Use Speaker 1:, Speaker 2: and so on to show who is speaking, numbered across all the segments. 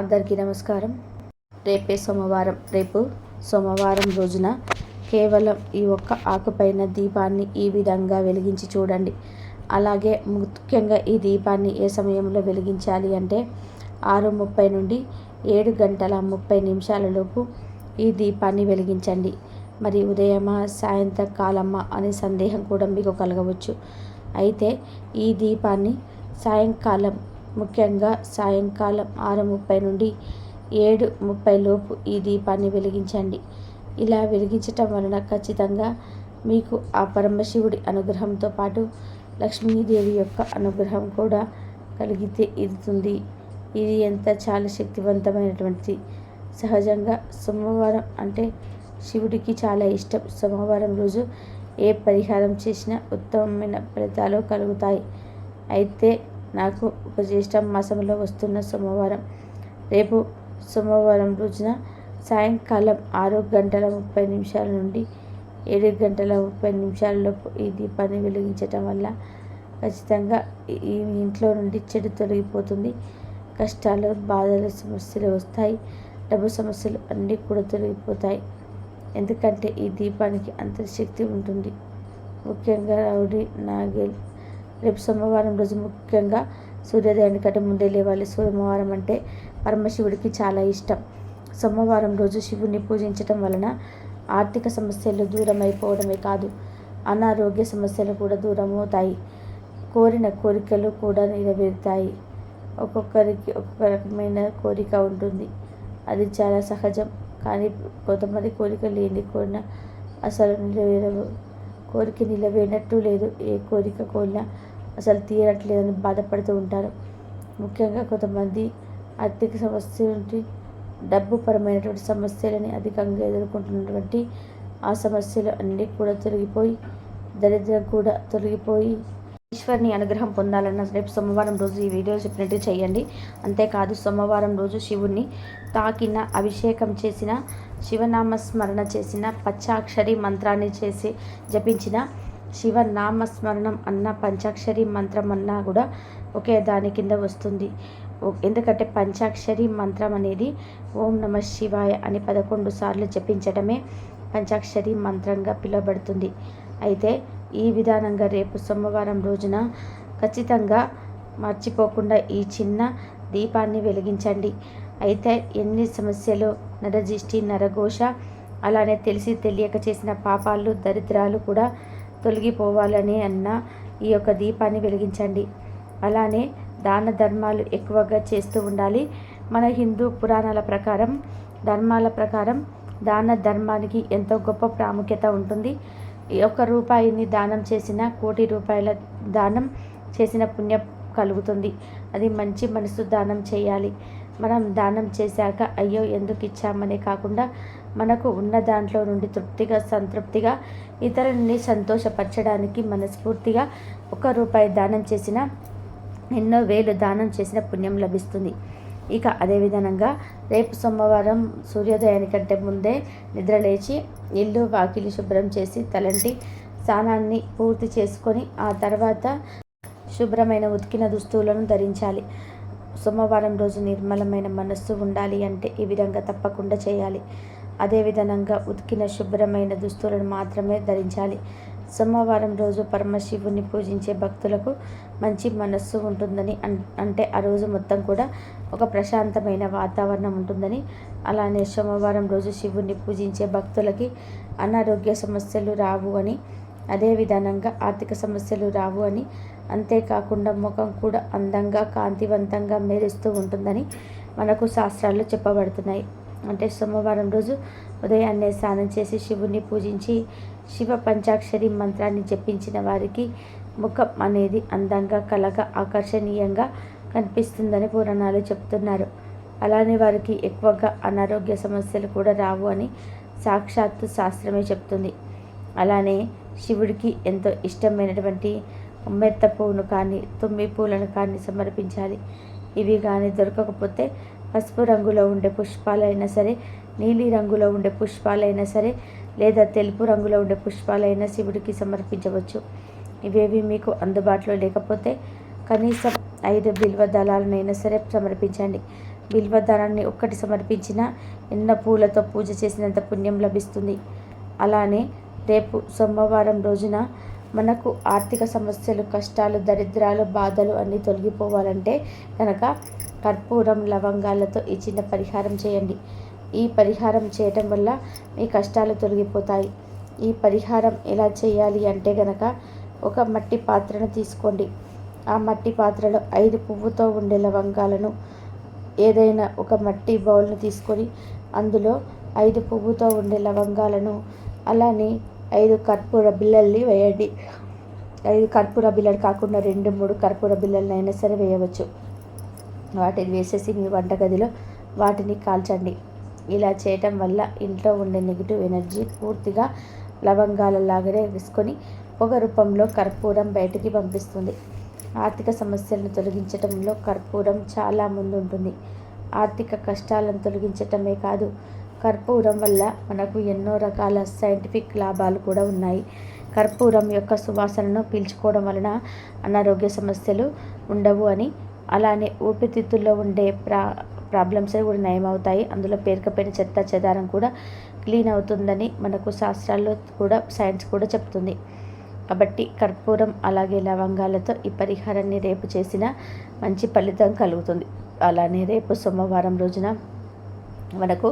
Speaker 1: అందరికీ నమస్కారం. రేపే సోమవారం రేపు సోమవారం రోజున కేవలం ఈ ఒక్క ఆకుపైన దీపాన్ని ఈ విధంగా వెలిగించి చూడండి. అలాగే ముఖ్యంగా ఈ దీపాన్ని ఏ సమయంలో వెలిగించాలి అంటే ఆరు ముప్పై నుండి ఏడు గంటల ముప్పై నిమిషాలలోపు ఈ దీపాన్ని వెలిగించండి. మరి ఉదయమా సాయంత్రకాలమా అనే సందేహం కూడా మీకు కలగవచ్చు. అయితే ఈ దీపాన్ని సాయంకాలం ముఖ్యంగా సాయంకాలం ఆరు ముప్పై నుండి ఏడు ముప్పై లోపు ఈ దీపాన్ని వెలిగించండి. ఇలా వెలిగించటం వలన ఖచ్చితంగా మీకు ఆ పరమశివుడి అనుగ్రహంతో పాటు లక్ష్మీదేవి యొక్క అనుగ్రహం కూడా కలిగితే ఇరుతుంది. ఇది ఎంత చాలా శక్తివంతమైనటువంటిది. సహజంగా సోమవారం అంటే శివుడికి చాలా ఇష్టం. సోమవారం రోజు ఏ పరిహారం చేసినా ఉత్తమమైన ఫలితాలు కలుగుతాయి. అయితే నాకు ఒక జ్యేష్ఠ మాసంలో వస్తున్న సోమవారం. రేపు సోమవారం రోజున సాయంకాలం ఆరు గంటల ముప్పై నిమిషాల నుండి ఏడు గంటల ముప్పై నిమిషాలలోపు ఈ దీపాన్ని వెలిగించటం వల్ల ఖచ్చితంగా ఈ ఇంట్లో నుండి చెడు తొలగిపోతుంది. కష్టాలు బాధలు సమస్యలు వస్తాయి. డబ్బు సమస్యలు అన్నీ కూడా తొలగిపోతాయి. ఎందుకంటే ఈ దీపానికి అంతర్శక్తి ఉంటుంది. ముఖ్యంగా రౌడీ నాగేల్ రేపు సోమవారం రోజు ముఖ్యంగా సూర్యోదయాన్ని కంటే ముందే లేవాలి. సోమవారం అంటే పరమశివుడికి చాలా ఇష్టం. సోమవారం రోజు శివుని పూజించటం వలన ఆర్థిక సమస్యలు దూరం అయిపోవడమే కాదు అనారోగ్య సమస్యలు కూడా దూరం అవుతాయి కోరిన కోరికలు కూడా నెరవేరుతాయి. ఒక్కొక్కరికి ఒక్కొక్క రకమైన కోరిక ఉంటుంది. అది చాలా సహజం. కానీ కొంతమంది కోరిక లేని కోరిన అసలు నిలవేరవు కోరిక నిలవేనట్టు లేదు. ఏ కోరిక కోరినా అసలు తీరట్లేదని బాధపడుతూ ఉంటారు. ముఖ్యంగా కొంతమంది ఆర్థిక సమస్య నుండి డబ్బు పరమైనటువంటి సమస్యలని అధికంగా ఎదుర్కొంటున్నటువంటి ఆ సమస్యలు అన్నీ కూడా తొలగిపోయి దరిద్రం కూడా తొలగిపోయి ఈశ్వర్ని అనుగ్రహం పొందాలన్న రేపు సోమవారం రోజు ఈ వీడియో చెప్పినట్టు చేయండి. అంతేకాదు సోమవారం రోజు శివుణ్ణి తాకిన అభిషేకం చేసిన శివనామ స్మరణ చేసిన పచ్చాక్షరి మంత్రాన్ని చేసి జపించిన శివనామస్మరణం అన్న పంచాక్షరి మంత్రం అన్నా కూడా ఒకే దాని కింద వస్తుంది. ఎందుకంటే పంచాక్షరి మంత్రం అనేది ఓం నమ శివాయ అని పదకొండు సార్లు జపించడమే పంచాక్షరి మంత్రంగా పిలువబడుతుంది. అయితే ఈ విధానంగా రేపు సోమవారం రోజున ఖచ్చితంగా మర్చిపోకుండా ఈ చిన్న దీపాన్ని వెలిగించండి. అయితే ఎన్ని సమస్యలు నరజిష్టి నరఘోష అలానే తెలిసి తెలియక చేసిన పాపాలు దరిద్రాలు కూడా తొలగిపోవాలని అన్న ఈ యొక్క దీపాన్ని వెలిగించండి. అలానే దాన ధర్మాలు ఎక్కువగా చేస్తూ ఉండాలి. మన హిందూ పురాణాల ప్రకారం ధర్మాల ప్రకారం దాన ధర్మానికి ఎంతో గొప్ప ప్రాముఖ్యత ఉంటుంది. ఒక రూపాయిని దానం చేసిన కోటి రూపాయల దానం చేసిన పుణ్యం కలుగుతుంది. అది మంచి మనసు దానం చేయాలి. మనం దానం చేశాక అయ్యో ఎందుకు ఇచ్చామనే కాకుండా మనకు ఉన్న దాంట్లో నుండి తృప్తిగా సంతృప్తిగా ఇతరులని సంతోషపరచడానికి మనస్ఫూర్తిగా ఒక రూపాయి దానం చేసిన ఎన్నో వేలు దానం చేసిన పుణ్యం లభిస్తుంది. ఇక అదేవిధంగా రేపు సోమవారం సూర్యోదయానికంటే ముందే నిద్రలేచి ఇల్లు వాకిలి శుభ్రం చేసి తలంటి స్నానాన్ని పూర్తి చేసుకొని ఆ తర్వాత శుభ్రమైన ఉతికిన దుస్తువులను ధరించాలి. సోమవారం రోజు నిర్మలమైన మనస్సు ఉండాలి అంటే ఈ విధంగా తప్పకుండా చేయాలి. అదేవిధంగా ఉతికిన శుభ్రమైన దుస్తులను మాత్రమే ధరించాలి. సోమవారం రోజు పరమశివుని పూజించే భక్తులకు మంచి మనస్సు ఉంటుందని అంటే ఆ రోజు మొత్తం కూడా ఒక ప్రశాంతమైన వాతావరణం ఉంటుందని అలానే సోమవారం రోజు శివుని పూజించే భక్తులకి అనారోగ్య సమస్యలు రావు అని అదే విధానంగా ఆర్థిక సమస్యలు రావు అని. అంతేకాకుండా ముఖం కూడా అందంగా కాంతివంతంగా మెరుస్తూ ఉంటుందని మనకు శాస్త్రాల్లో చెప్పబడుతున్నాయి. అంటే సోమవారం రోజు ఉదయాన్నే స్నానం చేసి శివుణ్ణి పూజించి శివ పంచాక్షరి మంత్రాన్ని జపించిన వారికి ముఖం అనేది అందంగా కలగా ఆకర్షణీయంగా కనిపిస్తుందని పురాణాలు చెప్తున్నారు. అలానే వారికి ఎక్కువగా అనారోగ్య సమస్యలు కూడా రావు అని సాక్షాత్తు శాస్త్రమే చెప్తుంది. అలానే శివుడికి ఎంతో ఇష్టమైనటువంటి మెత్త పువ్వును కానీ తుమ్మి పూలను కానీ సమర్పించాలి. ఇవి కానీ దొరకకపోతే పసుపు రంగులో ఉండే పుష్పాలైనా సరే నీలి రంగులో ఉండే పుష్పాలైనా సరే లేదా తెలుపు రంగులో ఉండే పుష్పాలైనా శివుడికి సమర్పించవచ్చు. ఇవేవి మీకు అందుబాటులో లేకపోతే కనీసం ఐదు బిల్వ దళాలనైనా సరే సమర్పించండి. బిల్వ దళాన్ని ఒక్కటి సమర్పించిన ఎన్న పూలతో పూజ చేసినంత పుణ్యం లభిస్తుంది. అలానే రేపు సోమవారం రోజున మనకు ఆర్థిక సమస్యలు కష్టాలు దరిద్రాలు బాధలు అన్నీ తొలగిపోవాలంటే కనుక కర్పూరం లవంగాలతో ఈ చిన్న పరిహారం చేయండి. ఈ పరిహారం చేయటం వల్ల మీ కష్టాలు తొలగిపోతాయి. ఈ పరిహారం ఎలా చేయాలి అంటే కనుక ఒక మట్టి పాత్రను తీసుకోండి. ఆ మట్టి పాత్రలో ఐదు పువ్వుతో ఉండే లవంగాలను ఏదైనా ఒక మట్టి బౌల్ని తీసుకొని అందులో ఐదు పువ్వుతో ఉండే లవంగాలను అలానే ఐదు కర్పూర బిళ్ళల్ని వేయండి. ఐదు కర్పూర బిళ్ళలు కాకుండా రెండు మూడు కర్పూర బిళ్ళలను అయినా సరే వేయవచ్చు. వాటిని వేసేసి మీ వంటగదిలో వాటిని కాల్చండి. ఇలా చేయటం వల్ల ఇంట్లో ఉండే నెగిటివ్ ఎనర్జీ పూర్తిగా లవంగాలలాగానే వేసుకొని పొగ రూపంలో కర్పూరం బయటికి పంపిస్తుంది. ఆర్థిక సమస్యలను తొలగించడంలో కర్పూరం చాలా ముందుంటుంది. ఆర్థిక కష్టాలను తొలగించటమే కాదు కర్పూరం వల్ల మనకు ఎన్నో రకాల సైంటిఫిక్ లాభాలు కూడా ఉన్నాయి. కర్పూరం యొక్క సువాసనను పీల్చుకోవడం వలన అనారోగ్య సమస్యలు ఉండవు అని అలానే ఊపిరితిత్తుల్లో ఉండే ప్రా ప్రాబ్లమ్స్ కూడా నయమవుతాయి. అందులో పేరుకపోయిన చెత్త చెదారం కూడా క్లీన్ అవుతుందని మనకు శాస్త్రాల్లో కూడా సైన్స్ కూడా చెప్తుంది. కాబట్టి కర్పూరం అలాగే లవంగాలతో ఈ పరిహారాన్ని రేపు చేసిన మంచి ఫలితం కలుగుతుంది. అలానే రేపు సోమవారం రోజున మనకు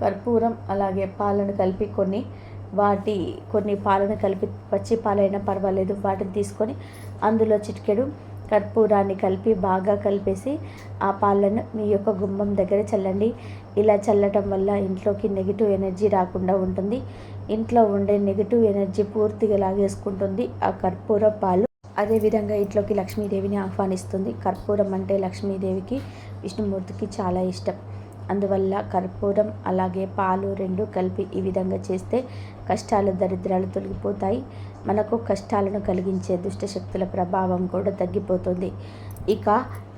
Speaker 1: కర్పూరం అలాగే పాలను కలిపి కొన్ని వాటి కొన్ని పాలను కలిపి పచ్చి పాలైనా పర్వాలేదు. వాటిని తీసుకొని అందులో చిటికెడు కర్పూరాన్ని కలిపి బాగా కలిపేసి ఆ పాలను మీ యొక్క గుమ్మం దగ్గర చల్లండి. ఇలా చల్లటం వల్ల ఇంట్లోకి నెగిటివ్ ఎనర్జీ రాకుండా ఉంటుంది. ఇంట్లో ఉండే నెగిటివ్ ఎనర్జీ పూర్తిగా లాగేసుకుంటుంది ఆ కర్పూర పాలు. అదేవిధంగా ఇంట్లోకి లక్ష్మీదేవిని ఆహ్వానిస్తుంది. కర్పూరం అంటే లక్ష్మీదేవికి విష్ణుమూర్తికి చాలా ఇష్టం. అందువల్ల కర్పూరం అలాగే పాలు రెండు కలిపి ఈ విధంగా చేస్తే కష్టాలు దరిద్రాలు తొలగిపోతాయి. మనకు కష్టాలను కలిగించే దుష్టశక్తుల ప్రభావం కూడా తగ్గిపోతుంది. ఇక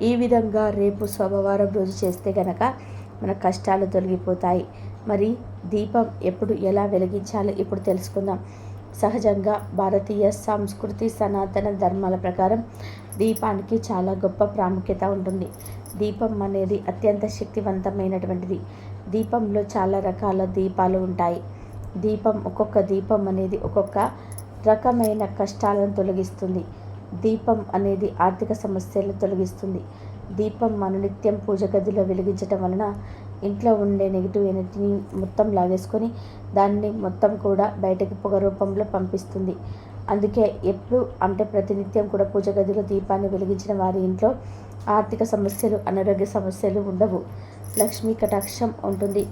Speaker 1: ఈ విధంగా రేపు సోమవారం రోజు చేస్తే గనక మన కష్టాలు తొలగిపోతాయి. మరి దీపం ఎప్పుడు ఎలా వెలిగించాలో ఇప్పుడు తెలుసుకుందాం. సహజంగా భారతీయ సంస్కృతి సనాతన ధర్మాల ప్రకారం దీపానికి చాలా గొప్ప ప్రాముఖ్యత ఉంటుంది. దీపం అనేది అత్యంత శక్తివంతమైనటువంటిది. దీపంలో చాలా రకాల దీపాలు ఉంటాయి. దీపం ఒక్కొక్క దీపం అనేది ఒక్కొక్క రకమైన కష్టాలను తొలగిస్తుంది. దీపం అనేది ఆర్థిక సమస్యలను తొలగిస్తుంది. దీపం మన నిత్యం పూజ గదిలో వెలిగించటం వలన ఇంట్లో ఉండే నెగిటివ్ ఎనర్జీని మొత్తం లాగేసుకొని దాన్ని మొత్తం కూడా బయటకి పొగ రూపంలో పంపిస్తుంది. అందుకే ఎప్పుడు అంటే ప్రతినిత్యం కూడా పూజ గదిలో దీపాన్ని వెలిగించిన వారి ఇంట్లో ఆర్థిక సమస్యలు అనారోగ్య సమస్యలు ఉండవు. లక్ష్మీ కటాక్షం ఉంటుంది.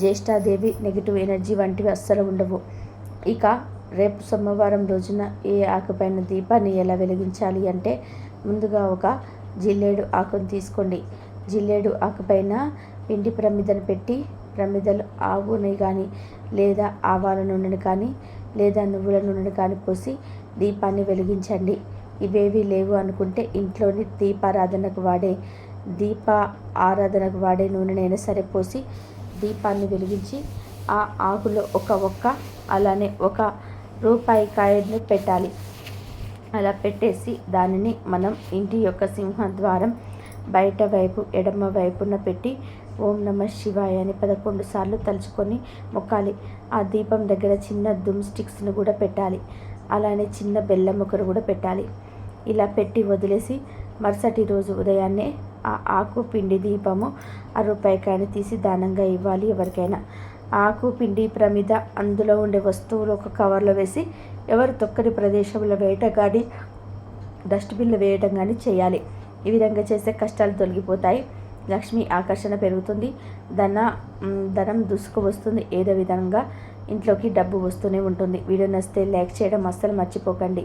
Speaker 1: జ్యేష్ఠాదేవి నెగిటివ్ ఎనర్జీ వంటివి అస్సలు ఉండవు. ఇక రేపు సోమవారం రోజున ఏ ఆకుపైన దీపాన్ని ఎలా వెలిగించాలి అంటే ముందుగా ఒక జిల్లేడు ఆకును తీసుకోండి. జిల్లేడు ఆకుపైన పిండి ప్రమిదను పెట్టి ప్రమిదలు ఆవుని కానీ లేదా ఆవాల నూనెను కానీ లేదా నువ్వుల నూనెను కానీ పోసి దీపాన్ని వెలిగించండి. ఇవేవీ లేవు అనుకుంటే ఇంట్లోని దీపారాధనకు వాడే దీప ఆరాధనకు వాడే నూనెనైనా సరే పోసి దీపాన్ని వెలిగించి ఆ ఆకులో ఒక ఒక్క అలానే ఒక రూపాయి కాయను పెట్టాలి. అలా పెట్టేసి దానిని మనం ఇంటి యొక్క సింహద్వారం బయట వైపు ఎడమ వైపున పెట్టి ఓం నమ శివాయ అని పదకొండు సార్లు తలుచుకొని మొక్కాలి. ఆ దీపం దగ్గర చిన్న దుమ్ స్టిక్స్ను కూడా పెట్టాలి. అలానే చిన్న బెల్లం ఒకరు కూడా పెట్టాలి. ఇలా పెట్టి వదిలేసి మరుసటి రోజు ఉదయాన్నే ఆ ఆకు పిండి దీపము ఆ రూపాయికాయని తీసి దానంగా ఇవ్వాలి ఎవరికైనా. ఆకు పిండి ప్రమిద అందులో ఉండే వస్తువులు ఒక కవర్లో వేసి ఎవరు తొక్కని ప్రదేశంలో వేయటం కానీ డస్ట్బిన్లో వేయటం కానీ చేయాలి. ఈ విధంగా చేస్తే కష్టాలు తొలగిపోతాయి. లక్ష్మి ఆకర్షణ పెరుగుతుంది. ధన ధనం దుసుకు వస్తుంది. ఏదో విధంగా ఇంట్లోకి డబ్బు వస్తూనే ఉంటుంది. వీడియో నచ్చితే లైక్ చేయడం అస్సలు మర్చిపోకండి.